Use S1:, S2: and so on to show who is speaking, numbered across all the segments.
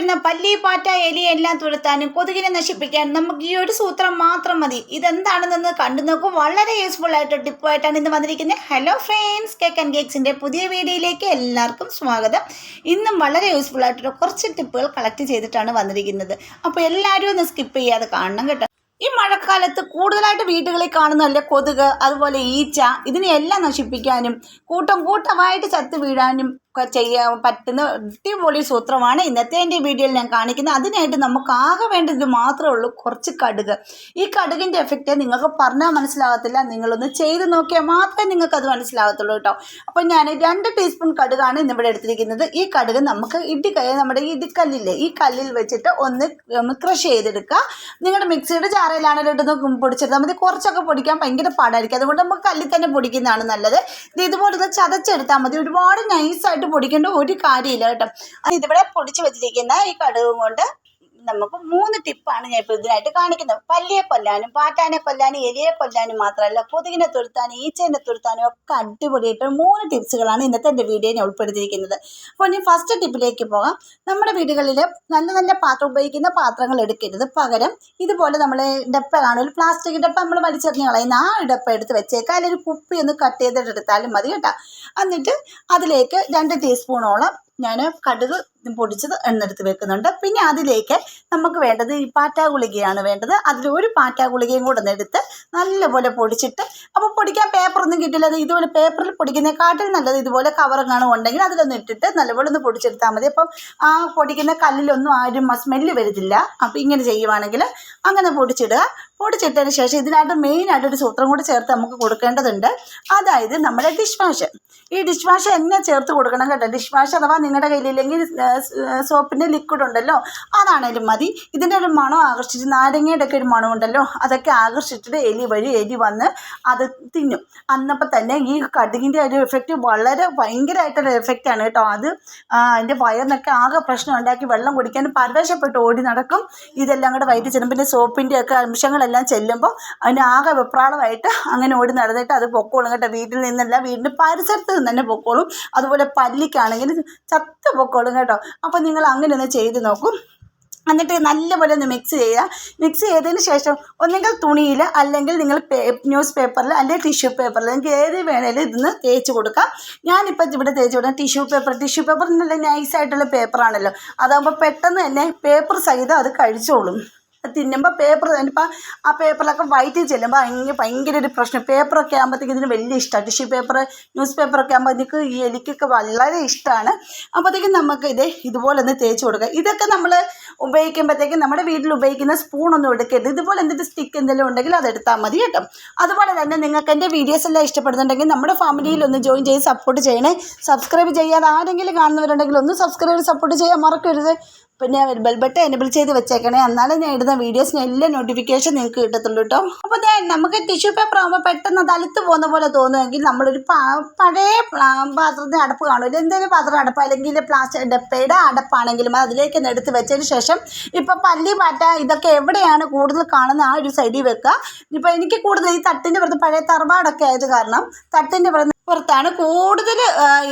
S1: വരുന്ന പല്ലി പാറ്റ എലി എല്ലാം തുരത്താനും കൊതുകിനെ നശിപ്പിക്കാനും നമുക്ക് ഈ ഒരു സൂത്രം മാത്രം മതി. ഇതെന്താണെന്നൊന്ന് കണ്ടു നോക്കും. വളരെ യൂസ്ഫുൾ ആയിട്ട് ടിപ്പായിട്ടാണ് ഇന്ന് വന്നിരിക്കുന്നത്. ഹലോ ഫ്രണ്ട്സ് കേക്ക് ആൻഡ് കേക്സിന്റെ പുതിയ വീഡിയോയിലേക്ക് എല്ലാവർക്കും സ്വാഗതം. ഇന്നും വളരെ യൂസ്ഫുൾ ആയിട്ടുള്ള കുറച്ച് ടിപ്പുകൾ കളക്ട് ചെയ്തിട്ടാണ് വന്നിരിക്കുന്നത്. അപ്പോൾ എല്ലാവരും ഒന്ന് സ്കിപ്പ് ചെയ്യാതെ കാണണം കേട്ടോ. ഈ മഴക്കാലത്ത് കൂടുതലായിട്ട് വീടുകളിൽ കാണുന്നതല്ലേ കൊതുക് അതുപോലെ ഈച്ച ഇതിനെയെല്ലാം നശിപ്പിക്കാനും കൂട്ടം കൂട്ടമായിട്ട് ചത്ത് വീഴാനും ചെയ്യാൻ പറ്റുന്ന അടിപൊളി സൂത്രമാണ്. ഇന്നത്തെ എന്റെ വീഡിയോയിൽ ഞാൻ കാണിക്കുന്നത്. അതിനായിട്ട് നമുക്ക് ആകെ വേണ്ടത് മാത്രമേ ഉള്ളൂ കുറച്ച് കടുക്. ഈ കടുകിന്റെ എഫക്റ്റ് നിങ്ങൾക്ക് പറഞ്ഞാൽ മനസ്സിലാകത്തില്ല. നിങ്ങളൊന്ന് ചെയ്ത് നോക്കിയാൽ മാത്രമേ നിങ്ങൾക്ക് അത് മനസ്സിലാകത്തുള്ളൂ കേട്ടോ. അപ്പോൾ ഞാൻ രണ്ട് ടീസ്പൂൺ കടുകാണ് ഇന്നിവിടെ എടുത്തിരിക്കുന്നത്. ഈ കടുക് നമുക്ക് ഇടി നമ്മുടെ ഇടിക്കല്ലില്ലേ ഈ കല്ലിൽ വെച്ചിട്ട് ഒന്ന് ക്രഷ് ചെയ്തെടുക്കുക. നിങ്ങളുടെ മിക്സിയുടെ ജാറയിലാണെങ്കിലും ഇട്ടൊന്ന് പൊടിച്ചെടുത്താൽ മതി. കുറച്ചൊക്കെ പൊടിക്കാൻ ഭയങ്കര പാടായിരിക്കും. അതുകൊണ്ട് നമുക്ക് കല്ലിൽ തന്നെ പൊടിക്കുന്നതാണ് നല്ലത്. ഇത് ഇതുപോലെ ചതച്ചെടുത്താൽ മതി. ഒരുപാട് നൈസായിട്ട് പൊടിക്കേണ്ട ഒരു കാര്യമില്ല കേട്ടോ. ഇതിവിടെ പൊടിച്ച് വെച്ചിരിക്കുന്ന ഈ കടുകും കൊണ്ട് നമുക്ക് മൂന്ന് ടിപ്പാണ് ഞാൻ ഇപ്പോൾ ഇതിനായിട്ട് കാണിക്കുന്നത്. പല്ലിയെ കൊല്ലാനും പാറ്റാനെ കൊല്ലാനും എലിയെ കൊല്ലാനും മാത്രമല്ല കൊതുകിനെ തുരുത്താനും ഈച്ചേനെ തുരുത്താനും ഒക്കെ അടിപൊളിയായിട്ട് മൂന്ന് ടിപ്സുകളാണ് ഇന്നത്തെ എന്റെ വീഡിയോ ഞാൻ ഉൾപ്പെടുത്തിയിരിക്കുന്നത്. അപ്പോൾ ഇനി ഫസ്റ്റ് ടിപ്പിലേക്ക് പോകാം. നമ്മുടെ വീടുകളിൽ നല്ല നല്ല പാത്രം ഉപയോഗിക്കുന്ന പാത്രങ്ങൾ എടുക്കരുത്. പകരം ഇതുപോലെ നമ്മൾ ഡപ്പ കാണും. ഒരു പ്ലാസ്റ്റിക് ഡപ്പ നമ്മൾ വലിച്ചെറിഞ്ഞ് കളയുന്ന ആ ഡപ്പ എടുത്ത് വെച്ചേക്കാം അല്ലെങ്കിൽ കുപ്പി ഒന്ന് കട്ട് ചെയ്തിട്ട് എടുത്താലും മതി കേട്ടോ. എന്നിട്ട് അതിലേക്ക് രണ്ട് ടീസ്പൂണോളം ഞാൻ കടുക് പൊടിച്ചത് എണ്ണെടുത്ത് വെക്കുന്നുണ്ട്. പിന്നെ അതിലേക്ക് നമുക്ക് വേണ്ടത് ഈ പാറ്റാ ഗുളികയാണ് വേണ്ടത്. അതിൽ ഒരു പാറ്റാ ഗുളികയും കൂടെ എടുത്ത് നല്ലപോലെ പൊടിച്ചിട്ട് അപ്പോൾ പൊടിക്കാൻ പേപ്പറൊന്നും കിട്ടില്ല. അത് ഇതുപോലെ പേപ്പറിൽ പൊടിക്കുന്നതിനെക്കാട്ടിൽ നല്ലത് ഇതുപോലെ കവറങ്ങാണ് ഉണ്ടെങ്കിൽ അതിലൊന്ന് ഇട്ടിട്ട് നല്ലപോലെ ഒന്ന് പൊടിച്ചെടുത്താൽ മതി. അപ്പം ആ പൊടിക്കുന്ന കല്ലിലൊന്നും ആരും സ്മെല്ല് വരുന്നില്ല. അപ്പോൾ ഇങ്ങനെ ചെയ്യുവാണെങ്കിൽ അങ്ങനെ പൊടിച്ചിടുക. പൊടിച്ചിട്ടതിന് ശേഷം ഇതിനായിട്ട് മെയിനായിട്ട് ഒരു സൂത്രം കൂടി ചേർത്ത് നമുക്ക് കൊടുക്കേണ്ടതുണ്ട്. അതായത് നമ്മുടെ ഡിഷ് വാഷ് ഈ ഡിഷ് വാഷ് എന്നെ ചേർത്ത് കൊടുക്കണം കേട്ടോ. ഡിഷ് വാഷ് അഥവാ നിങ്ങളുടെ കയ്യിലില്ലെങ്കിൽ സോപ്പിന്റെ ലിക്വിഡ് ഉണ്ടല്ലോ അതാണേലും മതി. ഇതിന്റെ ഒരു മണം ആകർഷിച്ച് നാരങ്ങയുടെ ഒക്കെ ഒരു മണം ഉണ്ടല്ലോ അതൊക്കെ ആകർഷിച്ചിട്ട് എലി വഴി എലി വന്ന് അത് തിന്നും. അന്നപ്പോൾ തന്നെ ഈ കടുകിന്റെ ഒരു എഫക്റ്റ് വളരെ ഭയങ്കരമായിട്ടൊരു എഫക്റ്റാണ് കേട്ടോ അത്. അതിന്റെ വയറിനൊക്കെ ആകെ പ്രശ്നം ഉണ്ടാക്കി വെള്ളം കുടിക്കാൻ പരവശപ്പെട്ട് ഓടി നടക്കും. ഇതെല്ലാം കൂടെ വയറ്റി ചെല്ലും പിന്നെ സോപ്പിന്റെ ഒക്കെ അംശങ്ങളെല്ലാം ചെല്ലുമ്പോൾ അതിന് ആകെ വെപ്രാളമായിട്ട് അങ്ങനെ ഓടി നടന്നിട്ട് അത് പൊക്കോളും കേട്ടോ. വീട്ടിൽ നിന്നല്ല വീടിന്റെ പരിസരത്ത് നിന്ന് തന്നെ പൊക്കോളും. അതുപോലെ പല്ലിക്കാണെങ്കിൽ ചത്ത് പൊക്കോളും കേട്ടോ. അപ്പോൾ നിങ്ങൾ അങ്ങനെ ഒന്ന് ചെയ്ത് നോക്കും. എന്നിട്ട് നല്ലപോലെ ഒന്ന് മിക്സ് ചെയ്യുക. മിക്സ് ചെയ്തതിന് ശേഷം ഒന്നുകിൽ തുണിയിൽ അല്ലെങ്കിൽ നിങ്ങൾ ന്യൂസ് പേപ്പറിൽ അല്ലെങ്കിൽ ടിഷ്യൂ പേപ്പറിൽ നിങ്ങൾക്ക് ഏത് വേണേലും ഇതിന്ന് തേച്ച് കൊടുക്കാം. ഞാനിപ്പോൾ ഇവിടെ തേച്ച് കൊടുക്കാം ടിഷ്യൂ പേപ്പർ ടിഷ്യൂ പേപ്പർ നല്ല നൈസായിട്ടുള്ള പേപ്പറാണല്ലോ അതാകുമ്പോൾ പെട്ടെന്ന് തന്നെ പേപ്പർ സഹിതം അത് കഴിച്ചോളും. തിന്നുമ്പോൾ പേപ്പർ ഇപ്പം ആ പേപ്പറിലൊക്കെ വയറ്റിൽ ചെല്ലുമ്പോൾ അതിന് ഭയങ്കര ഒരു പ്രശ്നം. പേപ്പറൊക്കെ ആകുമ്പോഴത്തേക്ക് ഇതിന് വലിയ ഇഷ്ടമാണ് ടിഷ്യൂ പേപ്പർ ന്യൂസ് പേപ്പറൊക്കെ ആകുമ്പോൾ എനിക്ക് ഈ എലിക്കൊക്കെ വളരെ ഇഷ്ടമാണ് അപ്പോഴത്തേക്കും നമുക്ക് ഇത് ഇതുപോലെ ഒന്ന് തേച്ച് കൊടുക്കുക ഇതൊക്കെ നമ്മൾ ഉപയോഗിക്കുമ്പോഴത്തേക്കും നമ്മുടെ വീട്ടിൽ ഉപയോഗിക്കുന്ന സ്പൂണൊന്നും എടുക്കരുത്. ഇതുപോലെ എന്തെങ്കിലും സ്റ്റിക്ക് എന്തെങ്കിലും ഉണ്ടെങ്കിൽ അത് എടുത്താൽ മതി കേട്ടോ. അതുപോലെ തന്നെ നിങ്ങൾക്ക് എന്റെ വീഡിയോസ് എല്ലാം ഇഷ്ടപ്പെടുന്നുണ്ടെങ്കിൽ നമ്മുടെ ഫാമിലിയിൽ ഒന്ന് ജോയിൻ ചെയ്ത് സപ്പോർട്ട് ചെയ്യണേ. സബ്സ്ക്രൈബ് ചെയ്യാതെ ആരെങ്കിലും കാണുന്നവരുണ്ടെങ്കിൽ ഒന്ന് സബ്സ്ക്രൈബ് സപ്പോർട്ട് ചെയ്യാൻ മറക്കരുത്. പിന്നെ ബെൽ ബട്ടൺ എനബിൾ ചെയ്ത് വെച്ചേക്കണേ. എന്നാലേ ഞാൻ ഇടുന്ന വീഡിയോസിന് എല്ലാ നോട്ടിഫിക്കേഷൻ നിങ്ങൾക്ക് കിട്ടത്തുള്ളൂ കേട്ടോ അപ്പോൾ നമുക്ക് ടിഷ്യൂ പേപ്പർ ആകുമ്പോൾ പെട്ടെന്ന് അത് പോകുന്ന പോലെ തോന്നുമെങ്കിൽ നമ്മളൊരു പഴയ പാത്രത്തിന്റെ അടപ്പ് കാണുമല്ലോ എന്തെങ്കിലും പാത്രം അടപ്പ്? അല്ലെങ്കിൽ പ്ലാസ്റ്റിക് ഡപ്പയുടെ അടപ്പാണെങ്കിലും അതിലേക്ക് ഒന്ന് എടുത്ത് വെച്ചതിന് ശേഷം ഇപ്പോൾ പല്ലി പാറ്റ ഇതൊക്കെ എവിടെയാണ് കൂടുതൽ കാണുന്ന ആ ഒരു സൈഡിൽ വെക്കുക. ഇപ്പോൾ എനിക്ക് കൂടുതൽ ഈ തട്ടിന്റെ പുറത്ത് പഴയ തറവാടൊക്കെ ആയത് കാരണം തട്ടിന്റെ പുറത്ത് പുറത്താണ് കൂടുതൽ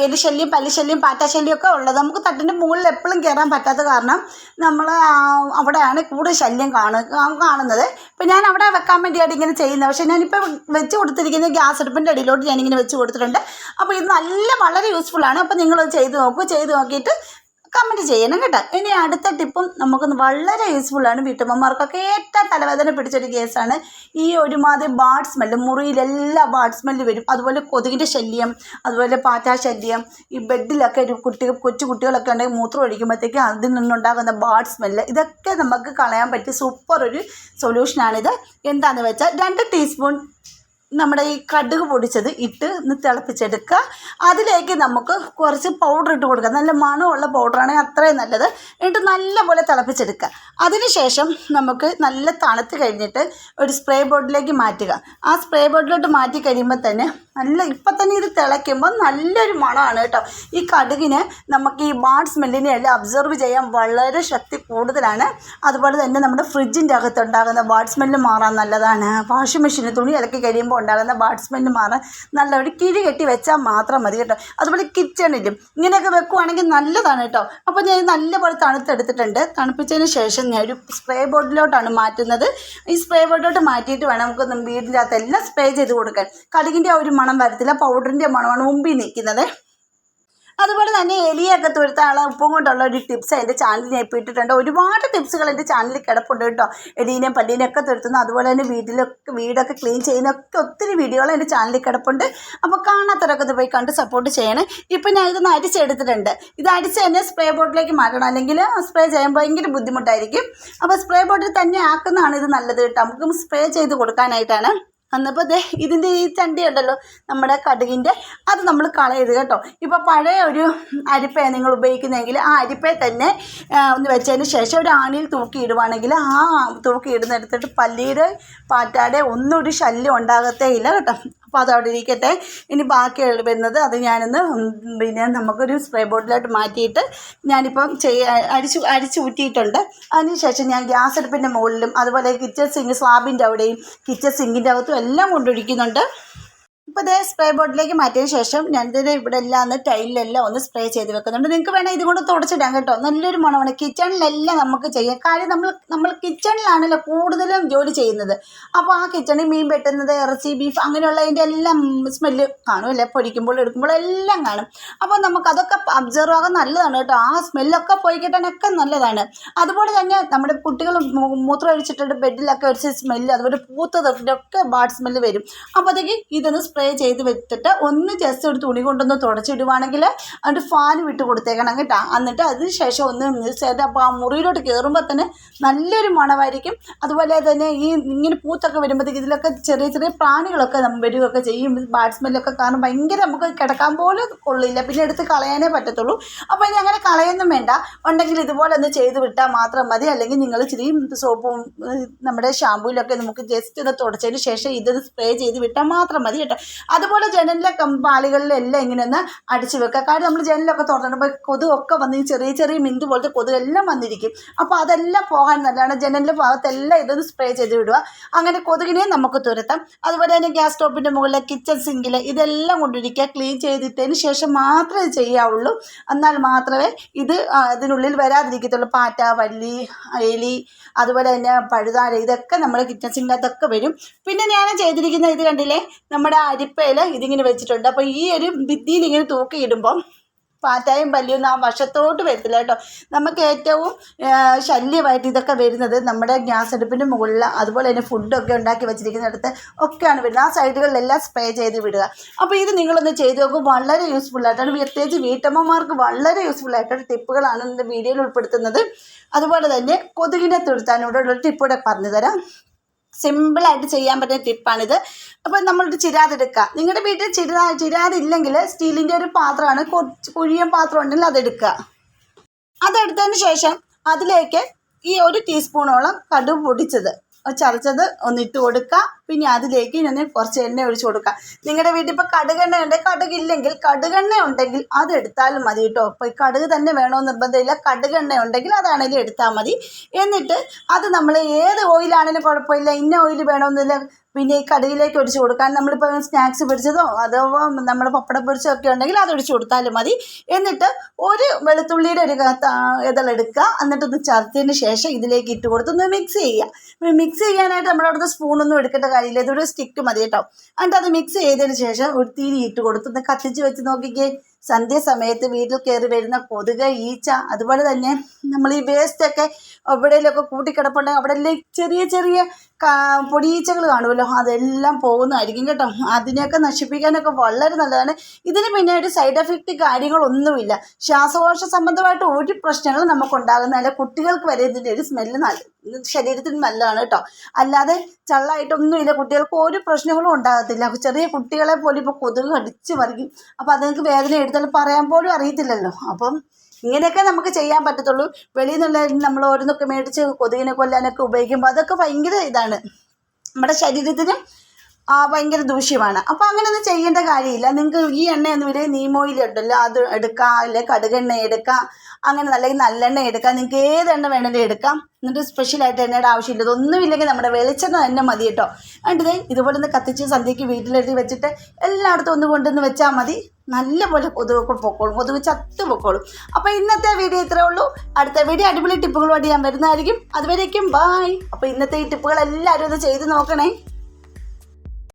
S1: എലിശല്യം പല്ലിശല്യം പാറ്റാശല്യം ഒക്കെ ഉള്ളത്. നമുക്ക് തട്ടിന്റെ മുകളിൽ എപ്പോഴും കയറാൻ പറ്റാത്ത കാരണം നമ്മൾ അവിടെയാണ് കൂടുതൽ ശല്യം കാണുക കാണുന്നത്. ഇപ്പം ഞാൻ അവിടെ വെക്കാൻ വേണ്ടിയാണ് ഇങ്ങനെ ചെയ്യുന്നത്. പക്ഷേ ഞാനിപ്പോൾ വെച്ച് കൊടുത്തിരിക്കുന്നത് ഗ്യാസ് അടുപ്പിന്റെ അടിയിലോട്ട് ഞാനിങ്ങനെ വെച്ച് കൊടുത്തിട്ടുണ്ട്. അപ്പോൾ ഇത് നല്ല വളരെ യൂസ്ഫുള്ളാണ് അപ്പോൾ നിങ്ങളത് ചെയ്ത് നോക്കൂ. ചെയ്ത് നോക്കിയിട്ട് കമന്റ് ചെയ്യണം കേട്ടോ. ഇനി അടുത്ത ടിപ്പും നമുക്ക് വളരെ യൂസ്ഫുള്ളാണ് വീട്ടമ്മമാർക്കൊക്കെ ഏറ്റവും തലവേദന പിടിച്ചൊരു കേസാണ് ഈ ഒരുമാതിരി ബാഡ് സ്മെല്ല് മുറിയിലെല്ലാം ബാഡ് സ്മെല്ല് വരും. അതുപോലെ കൊതുകിന്റെ ശല്യം അതുപോലെ പാറ്റാ ശല്യം ഈ ബെഡിലൊക്കെ ഒരു കുട്ടി കൊച്ചു കുട്ടികളൊക്കെ ഉണ്ടെങ്കിൽ മൂത്രം ഒഴിക്കുമ്പോഴത്തേക്കും അതിൽ നിന്നുണ്ടാകുന്ന ബാഡ് സ്മെല്ല് ഇതൊക്കെ നമുക്ക് കളയാൻ പറ്റിയ സൂപ്പർ ഒരു സൊല്യൂഷനാണിത് എന്താണെന്ന് വെച്ചാൽ രണ്ട് ടീസ്പൂൺ നമ്മുടെ ഈ കടുക് പൊടിച്ചത് ഇട്ട് ഒന്ന് തിളപ്പിച്ചെടുക്കുക. അതിലേക്ക് നമുക്ക് കുറച്ച് പൗഡർ ഇട്ട് കൊടുക്കുക. നല്ല മണമുള്ള പൗഡറാണെങ്കിൽ അത്രയും നല്ലത്. എന്നിട്ട് നല്ലപോലെ തിളപ്പിച്ചെടുക്കുക. അതിനുശേഷം നമുക്ക് നല്ല തണുത്ത് കഴിഞ്ഞിട്ട് ഒരു സ്പ്രേ ബോട്ടിലേക്ക് മാറ്റുക. ആ സ്പ്രേ ബോട്ടിലോട്ട് മാറ്റി കഴിയുമ്പോൾ തന്നെ നല്ല ഇപ്പം തന്നെ ഇത് തിളയ്ക്കുമ്പോൾ നല്ലൊരു മണമാണ് കേട്ടോ. ഈ കടുകിന് നമുക്ക് ഈ ബാഡ് സ്മെല്ലിനെ എല്ലാം അബ്സർവ് ചെയ്യാൻ വളരെ ശക്തി കൂടുതലാണ്. അതുപോലെ തന്നെ നമ്മുടെ ഫ്രിഡ്ജിന്റെ അകത്തുണ്ടാകുന്ന ബാഡ് സ്മെല്ല് മാറാൻ നല്ലതാണ്. വാഷിംഗ് മെഷീനിൽ തുണി ഇളക്കി കഴിയുമ്പോൾ ഉണ്ടാകുന്ന ബാഡ് സ്മെല്ല് മാറാൻ നല്ല ഒരു കിഴി കെട്ടി വെച്ചാൽ മാത്രം മതി കേട്ടോ. അതുപോലെ കിച്ചണിലും ഇങ്ങനെയൊക്കെ വെക്കുവാണെങ്കിൽ നല്ലതാണ് കേട്ടോ. അപ്പോൾ ഞാൻ നല്ലപോലെ തണുത്തെടുത്തിട്ടുണ്ട്. തണുപ്പിച്ചതിന് ശേഷം ഞാൻ ഒരു സ്പ്രേ ബോട്ടിലോട്ടാണ് മാറ്റുന്നത്. ഈ സ്പ്രേ ബോട്ടിലോട്ട് മാറ്റിയിട്ട് വേണം നമുക്ക് വീടിന്റെ അകത്തെല്ലാം സ്പ്രേ ചെയ്ത് കൊടുക്കാൻ. കടുകിന്റെ ആ ഒരു മണം വരത്തില്ല പൗഡറിന്റെ മണമാണ് മുമ്പിൽ നിൽക്കുന്നത്. അതുപോലെ തന്നെ എലിയൊക്കെ തുരുത്താനുള്ള ഉപ്പും കൊണ്ടുള്ള ഒരു ടിപ്സ് എന്റെ ചാനലിൽ ഞാൻ ഇട്ടിട്ടുണ്ട്. ഒരുപാട് ടിപ്സുകൾ എന്റെ ചാനലിൽ കിടപ്പുണ്ട് കേട്ടോ. എലീനെയും പല്ലീനെയും ഒക്കെ തുരുത്തുന്നു അതുപോലെ തന്നെ വീട്ടിലൊക്കെ വീടൊക്കെ ക്ലീൻ ചെയ്യുന്നൊക്കെ ഒത്തിരി വീഡിയോകൾ എന്റെ ചാനലിൽ കിടപ്പുണ്ട്. അപ്പോൾ കാണാത്തവരൊക്കെ ഇത് പോയി കണ്ട് സപ്പോർട്ട് ചെയ്യണം. ഇപ്പം ഞാൻ ഇതൊന്ന് അരിച്ചെടുത്തിട്ടുണ്ട് ഇത് അരിച്ച് തന്നെ സ്പ്രേ ബോട്ടിലേക്ക് മാറ്റണം. അല്ലെങ്കിൽ സ്പ്രേ ചെയ്യാൻ ഭയങ്കര ബുദ്ധിമുട്ടായിരിക്കും. അപ്പോൾ സ്പ്രേ ബോട്ടിൽ തന്നെ ആക്കുന്നതാണ് ഇത് നല്ലത് കേട്ടോ. നമുക്ക് സ്പ്രേ ചെയ്ത് കൊടുക്കാനായിട്ടാണ്. അന്നപ്പോൾ ദേ ഇതിന്റെ ഈ ചണ്ടി ഉണ്ടല്ലോ നമ്മുടെ കടുകിന്റെ അത് നമ്മൾ കളയരുത് കേട്ടോ. ഇപ്പോൾ പഴയ ഒരു അരിപ്പയ നിങ്ങൾ ഉപയോഗിക്കുന്നതെങ്കിൽ ആ അരിപ്പയെ തന്നെ ഒന്ന് വെച്ചതിന് ശേഷം ഒരു ആണിയിൽ തൂക്കിയിടുവാണെങ്കിൽ ആ തൂക്കിയിടുന്നെടുത്തിട്ട് പല്ലിയുടെ പാറ്റാടെ ഒന്നും ഒരു ശല്യം ഉണ്ടാകത്തേ ഇല്ല കേട്ടോ. അപ്പോൾ അത് അവിടെ ഇരിക്കട്ടെ. ഇനി ബാക്കി വരുന്നത് അത് ഞാനൊന്ന് പിന്നെ നമുക്കൊരു സ്പ്രേ ബോട്ടിലോട്ട് മാറ്റിയിട്ട് ഞാനിപ്പം ചെയ്യ അരിച്ച് അരിച്ച് ഊറ്റിയിട്ടുണ്ട്. അതിനുശേഷം ഞാൻ ഗ്യാസ് അടുപ്പിന്റെ മുകളിലും അതുപോലെ കിച്ചൺ സിങ്ക് സ്ലാബിന്റെ അവിടെയും കിച്ചൺ സിങ്കിന്റെ അകത്തും എല്ലാം കൊണ്ടൊഴിക്കുന്നുണ്ട്. ഇപ്പോൾ ഇതേ സ്പ്രേ ബോട്ടിലേക്ക് മാറ്റിയ ശേഷം ഞാനിതിന് ഇവിടെ എല്ലാം ഒന്ന് ഒന്ന് സ്പ്രേ ചെയ്ത് വെക്കുന്നുണ്ട്. നിങ്ങൾക്ക് വേണേൽ ഇതുകൊണ്ട് തുടച്ചിടാം കേട്ടോ. നല്ലൊരു മണമാണ്. കിച്ചണിലെല്ലാം നമുക്ക് ചെയ്യാം. കാര്യം നമ്മൾ നമ്മൾ കിച്ചണിലാണല്ലോ കൂടുതലും ജോലി ചെയ്യുന്നത്. അപ്പോൾ ആ കിച്ചണിൽ മീൻ പെട്ടുന്നത് ഇറച്ചി ബീഫ് അങ്ങനെയുള്ളതിന്റെ എല്ലാം സ്മെല്ല് കാണും അല്ലേ? പൊരിക്കുമ്പോൾ എടുക്കുമ്പോൾ എല്ലാം കാണും. അപ്പോൾ നമുക്ക് അതൊക്കെ അബ്സർവ് ആകാൻ നല്ലതാണ് കേട്ടോ. ആ സ്മെല്ലൊക്കെ പോയി കിട്ടാനൊക്കെ നല്ലതാണ്. അതുപോലെ തന്നെ നമ്മുടെ കുട്ടികൾ മൂത്രം ഒഴിച്ചിട്ട് ബെഡിലൊക്കെ ഒരു സ്മെല്ല് അതുപോലെ പൂത്തതൊക്കെ ബാഡ് സ്മെല്ല് വരും. അപ്പോഴത്തേക്ക് ഇതൊന്ന് സ്പ്രേ ചെയ്ത് വെച്ചിട്ട് ഒന്ന് ജസ്റ്റ് ഒരു തുണി കൊണ്ടൊന്ന് തുടച്ചിടുവാണെങ്കിൽ അതിന്റെ ഫാൻ വിട്ട് കൊടുത്തേക്കണം കേട്ടോ. എന്നിട്ട് അതിന് ശേഷം ഒന്ന് അപ്പോൾ ആ മുറിയിലോട്ട് കയറുമ്പോൾ തന്നെ നല്ലൊരു മണമായിരിക്കും. അതുപോലെ തന്നെ ഈ ഇങ്ങനെ പൂത്തൊക്കെ വരുമ്പോഴത്തേക്ക് ഇതിലൊക്കെ ചെറിയ ചെറിയ പ്രാണികളൊക്കെ നമ്മൾ വരികയൊക്കെ ചെയ്യും. ബാഡ് കാരണം ഭയങ്കര നമുക്ക് കിടക്കാൻ പോലും കൊള്ളില്ല. പിന്നെ എടുത്ത് കളയാനേ പറ്റത്തുള്ളൂ. അപ്പോൾ ഇനി അങ്ങനെ കളയൊന്നും വേണ്ട. ഉണ്ടെങ്കിൽ ഇതുപോലെ ഒന്ന് ചെയ്ത് വിട്ടാൽ മാത്രം മതി. അല്ലെങ്കിൽ നിങ്ങൾ ഇച്ചിരി സോപ്പും നമ്മുടെ ഷാമ്പൂയിലൊക്കെ നമുക്ക് ജസ്റ്റ് ഒന്ന് തുടച്ചതിന് ശേഷം ഇതൊന്ന് സ്പ്രേ ചെയ്ത് വിട്ടാൽ മാത്രം മതി കേട്ടോ. അതുപോലെ ജനലിലെ കമ്പാളികളിലെല്ലാം ഇങ്ങനെ ഒന്ന് അടിച്ചു വെക്കുക. കാരണം നമ്മൾ ജനലൊക്കെ തുറന്നിടുമ്പോൾ കൊതുകൊക്കെ വന്ന് ചെറിയ ചെറിയ മിന്റ് പോലത്തെ കൊതുകെല്ലാം വന്നിരിക്കും. അപ്പോൾ അതെല്ലാം പോകാൻ നല്ലതാണ്. ജനലിന്റെ ഭാഗത്തെല്ലാം ഇതൊന്ന് സ്പ്രേ ചെയ്ത് വിടുക. അങ്ങനെ കൊതുകിനെ നമുക്ക് തുരത്താം. അതുപോലെ തന്നെ ഗ്യാസ് സ്റ്റോപ്പിന്റെ മുകളിലെ കിച്ചൺ സിങ്കിൽ ഇതെല്ലാം കൊണ്ടിരിക്കുക ക്ലീൻ ചെയ്തിട്ടതിന് ശേഷം മാത്രമേ ചെയ്യാവുള്ളൂ. എന്നാൽ മാത്രമേ ഇത് അതിനുള്ളിൽ വരാതിരിക്കത്തുള്ളൂ. പാറ്റ വല്ലി എലി അതുപോലെ തന്നെ പഴുതാര ഇതൊക്കെ നമ്മുടെ കിച്ചൺ സിങ്കിനകത്തൊക്കെ വരും. പിന്നെ ഞാൻ ചെയ്തിരിക്കുന്ന ഇത് കണ്ടില്ലേ? നമ്മുടെ അരിപ്പയിൽ ഇതിങ്ങനെ വെച്ചിട്ടുണ്ട്. അപ്പോൾ ഈ ഒരു ഭിത്തിയിൽ ഇങ്ങനെ തൂക്കിയിടുമ്പം പാറ്റായും പല്ലിയൊന്നും ആ വശത്തോട്ട് വരത്തില്ല കേട്ടോ. നമുക്ക് ഏറ്റവും ശല്യമായിട്ട് ഇതൊക്കെ വരുന്നത് നമ്മുടെ ഗ്യാസ് അടുപ്പിന്റെ മുകളിൽ അതുപോലെ തന്നെ ഫുഡൊക്കെ ഉണ്ടാക്കി വെച്ചിരിക്കുന്നിടത്ത് ഒക്കെയാണ് വരുന്നത്. ആ സൈഡുകളിലെല്ലാം സ്പ്രേ ചെയ്ത് വിടുക. അപ്പോൾ ഇത് നിങ്ങളൊന്ന് ചെയ്ത് നോക്കും. വളരെ യൂസ്ഫുൾ ആയിട്ടാണ്. പ്രത്യേകിച്ച് വീട്ടമ്മമാർക്ക് വളരെ യൂസ്ഫുൾ ആയിട്ടുള്ള ടിപ്പുകളാണ് എന്റെ വീഡിയോയിൽ ഉൾപ്പെടുത്തുന്നത്. അതുപോലെ തന്നെ കൊതുകിനെ തുരുത്താനോടുള്ള ടിപ്പ് കൂടെ പറഞ്ഞു തരാം സിമ്പിളായിട്ട് ചെയ്യാൻ പറ്റുന്ന ടിപ്പാണിത്. അപ്പോൾ നമ്മളൊരു ചിരാതെടുക്കുക നിങ്ങളുടെ വീട്ടിൽ ചിരാ ചിരാതില്ലെങ്കിൽ സ്റ്റീലിന്റെ ഒരു പാത്രമാണ്. കുറച്ച് കുഴിയൻ പാത്രം ഉണ്ടെങ്കിൽ അതെടുക്കുക അതെടുത്തതിന് ശേഷം അതിലേക്ക് ഈ ഒരു ടീസ്പൂണോളം കടുക് പൊടിച്ചത്. ചതച്ചത് ഒന്ന് ഇട്ട് കൊടുക്കുക പിന്നെ അതിലേക്ക് ഞാൻ കുറച്ച് എണ്ണ ഒഴിച്ചു കൊടുക്കുക നിങ്ങളുടെ വീട്ടിൽ ഇപ്പോൾ കടുകെണ്ണ ഉണ്ടെങ്കിൽ കടുകില്ലെങ്കിൽ കടുകെണ്ണ ഉണ്ടെങ്കിൽ അത് എടുത്താലും മതി കേട്ടോ. ഇപ്പോൾ കടുക് തന്നെ വേണമെന്ന് നിർബന്ധമില്ല. കടുകെണ്ണ ഉണ്ടെങ്കിൽ അതാണെങ്കിലും എടുത്താൽ മതി. എന്നിട്ട് അത് നമ്മൾ ഏത് ഓയിലാണെങ്കിലും കുഴപ്പമില്ല. ഇന്ന ഓയിൽ വേണമെന്നില്ല പിന്നെ ഈ കടയിലേക്ക് ഒഴിച്ച് കൊടുക്കാൻ നമ്മളിപ്പോൾ സ്നാക്സ് പിടിച്ചതോ അതോ നമ്മൾ പപ്പടം പൊരിച്ചോ ഒക്കെ ഉണ്ടെങ്കിൽ അത് ഒഴിച്ച് കൊടുത്താലും മതി. എന്നിട്ട് ഒരു വെളുത്തുള്ളിയുടെ ഒരു ഇതളെടുക്കുക എന്നിട്ടൊന്ന് ചതച്ചതിന് ശേഷം ഇതിലേക്ക് ഇട്ട് കൊടുത്ത് ഒന്ന് മിക്സ് ചെയ്യുക. മിക്സ് ചെയ്യാനായിട്ട് നമ്മുടെ അവിടുത്തെ സ്പൂണൊന്നും എടുക്കേണ്ട കാര്യമില്ല. ഇതൊരു സ്റ്റിക്ക് മതി കേട്ടോ. എന്നിട്ട് അത് മിക്സ് ചെയ്തതിന് ശേഷം ഒരു തീരി ഇട്ട് കൊടുത്ത് ഒന്ന് കത്തിച്ച് വെച്ച് നോക്കിക്കേ. സന്ധ്യാസമയത്ത് വീട്ടിൽ കയറി വരുന്ന കൊതുക് ഈച്ച അതുപോലെ തന്നെ നമ്മൾ ഈ വേസ്റ്റൊക്കെ എവിടെയെങ്കിലുമൊക്കെ കൂട്ടിക്കിടപ്പുണ്ടെങ്കിൽ അവിടെ ചെറിയ ചെറിയ പൊടിയീച്ചകൾ കാണുമല്ലോ. അതെല്ലാം പോകുന്നതായിരിക്കും കേട്ടോ. അതിനെയൊക്കെ നശിപ്പിക്കാനൊക്കെ വളരെ നല്ലതാണ്. ഇതിന് പിന്നെ ഒരു സൈഡ് എഫക്റ്റ് കാര്യങ്ങളൊന്നുമില്ല. ശ്വാസകോശ സംബന്ധമായിട്ട് ഒരു പ്രശ്നങ്ങളും നമുക്കുണ്ടാകുന്നതല്ല കുട്ടികൾക്ക് വരെ ഇതിന്റെ ഒരു സ്മെല്ല് നല്ല ശരീരത്തിന് നല്ലതാണ് കേട്ടോ. അല്ലാതെ ചള്ളായിട്ടൊന്നുമില്ല കുട്ടികൾക്ക് ഒരു പ്രശ്നങ്ങളും ഉണ്ടാകത്തില്ല. ചെറിയ കുട്ടികളെ പോലും ഇപ്പോൾ കൊതുക് കടിച്ച് മറിക്കും. അപ്പോൾ അതുങ്ങൾക്ക് വേദന എടുത്താൽ പറയാൻ പോലും അറിയത്തില്ലല്ലോ. അപ്പം ഇങ്ങനെയൊക്കെ നമുക്ക് ചെയ്യാൻ പറ്റത്തുള്ളൂ. വെളിയിൽ നിന്നുള്ള നമ്മൾ ഓരോന്നൊക്കെ മേടിച്ച് കൊതുകിനെ കൊല്ലാനൊക്കെ ഉപയോഗിക്കുമ്പോൾ അതൊക്കെ ഭയങ്കര ഇതാണ്. നമ്മുടെ ശരീരത്തിന് ഭയങ്കര ദൂഷ്യമാണ്. അപ്പോൾ അങ്ങനെയൊന്നും ചെയ്യേണ്ട കാര്യമില്ല. നിങ്ങൾക്ക് ഈ എണ്ണയൊന്നും ഇല്ലേ നീമോയിൽ ഉണ്ടല്ലോ അത് എടുക്കാം അല്ലെ കടുകെണ്ണ എടുക്കാം അങ്ങനെ നല്ല നല്ലെണ്ണ എടുക്കാം നിങ്ങൾക്ക് ഏത് എണ്ണ വേണമെങ്കിലും എടുക്കാം. എന്നിട്ട് സ്പെഷ്യൽ ആയിട്ട് എണ്ണയുടെ ആവശ്യമില്ല. ഇതൊന്നും ഇല്ലെങ്കിൽ നമ്മുടെ വെളിച്ചെണ്ണ തന്നെ മതി കേട്ടോ. കണ്ടതേ ഇതുപോലെ ഒന്ന് കത്തിച്ച് സന്ധ്യയ്ക്ക് വീട്ടിലെഴുതി വെച്ചിട്ട് എല്ലായിടത്തും ഒന്ന് കൊണ്ടുവന്ന് വെച്ചാൽ മതി. നല്ലപോലെ കൊതുകൊക്കെ പൊക്കോളും. കൊതുക് ചത്തു പൊക്കോളും. അപ്പോൾ ഇന്നത്തെ വീഡിയോ ഇത്രേ ഉള്ളൂ. അടുത്ത വീഡിയോ അടിപൊളി ടിപ്പുകളുമായിട്ട് ഞാൻ വരുന്നതായിരിക്കും. അതുവരേക്കും ബായ് അപ്പോൾ ഇന്നത്തെ ഈ ടിപ്പുകൾ എല്ലാവരും ഒന്ന് ചെയ്ത് നോക്കണേ.